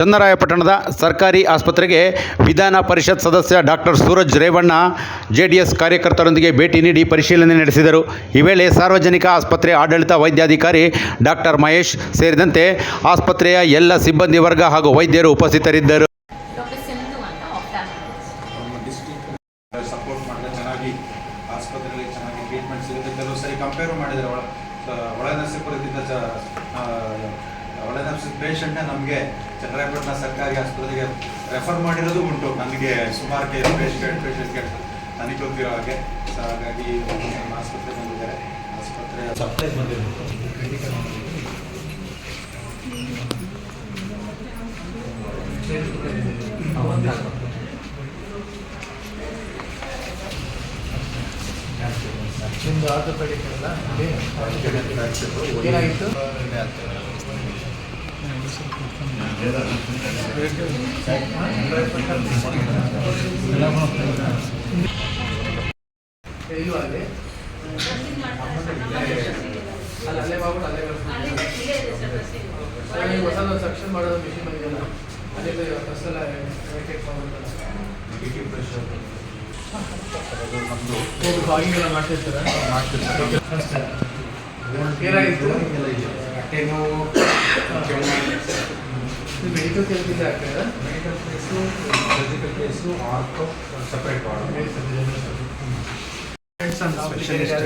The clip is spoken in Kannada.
ಚನ್ನರಾಯಪಟ್ಟಣದ ಸರ್ಕಾರಿ ಆಸ್ಪತ್ರೆಗೆ ವಿಧಾನ ಪರಿಷತ್ ಸದಸ್ಯ ಡಾಕ್ಟರ್ ಸೂರಜ್ ರೇವಣ್ಣ ಜೆಡಿಎಸ್ ಕಾರ್ಯಕರ್ತರೊಂದಿಗೆ ಭೇಟಿ ನೀಡಿ ಪರಿಶೀಲನೆ ನಡೆಸಿದರು. ಈ ವೇಳೆ ಸಾರ್ವಜನಿಕ ಆಸ್ಪತ್ರೆ ಆಡಳಿತ ವೈದ್ಯಾಧಿಕಾರಿ ಡಾಕ್ಟರ್ ಮಹೇಶ್ ಸೇರಿದಂತೆ ಆಸ್ಪತ್ರೆಯ ಎಲ್ಲ ಸಿಬ್ಬಂದಿ ವರ್ಗ ಹಾಗೂ ವೈದ್ಯರು ಉಪಸ್ಥಿತರಿದ್ದರು. ಪೇಷಂಟ್ನ ನಮಗೆ ಚನ್ನರಾಯಪಟ್ಟಣ ಸರ್ಕಾರಿ ಆಸ್ಪತ್ರೆಗೆ ರೆಫರ್ ಮಾಡಿರೋದು ಉಂಟು. ನನಗೆ ಸುಮಾರು ಕೇಸ್ ಪೇಷಂಟ್ ಪೇಷಂಟ್ಗೆ ನನಗೆ ಗೊತ್ತಿರೋ ಹಾಗೆ ಸೊ ಹಾಗಾಗಿ ನಮ್ಮ ಆಸ್ಪತ್ರೆ ಬಂದಿದ್ದಾರೆ. ಆಸ್ಪತ್ರೆ ಸಪ್ಲೈ ಬಂದಿರೋದು. ನಿಮ್ದು ಆರ್ಥೋಪೆಡಿಕ್ ಅಲ್ಲ ಅಲ್ಲಿ ಏನಾಗಿತ್ತು? ಅಲ್ಲಿ ಅಲ್ಲಿ ಹೊಸದು ಸಕ್ಷನ್ ಮಾಡೋದು ಮಿಷಿನ್ ವೇಕೆಟ್ ನೆಗೆಟಿವ್ ಪ್ರೆಷರ್ ಹೋಗಿ ಫಾಗಿಂಗ್ ಎಲ್ಲ ಮಾಡ್ತಿರ್ತಾರೆ ಏನಾಗಿತ್ತು ಹೊಟ್ಟೆ ನೋವು మెడికల్ కిట్ యాక్ట్ కదా medical case surgical case ortho separate వాడు స్పెషలిస్ట్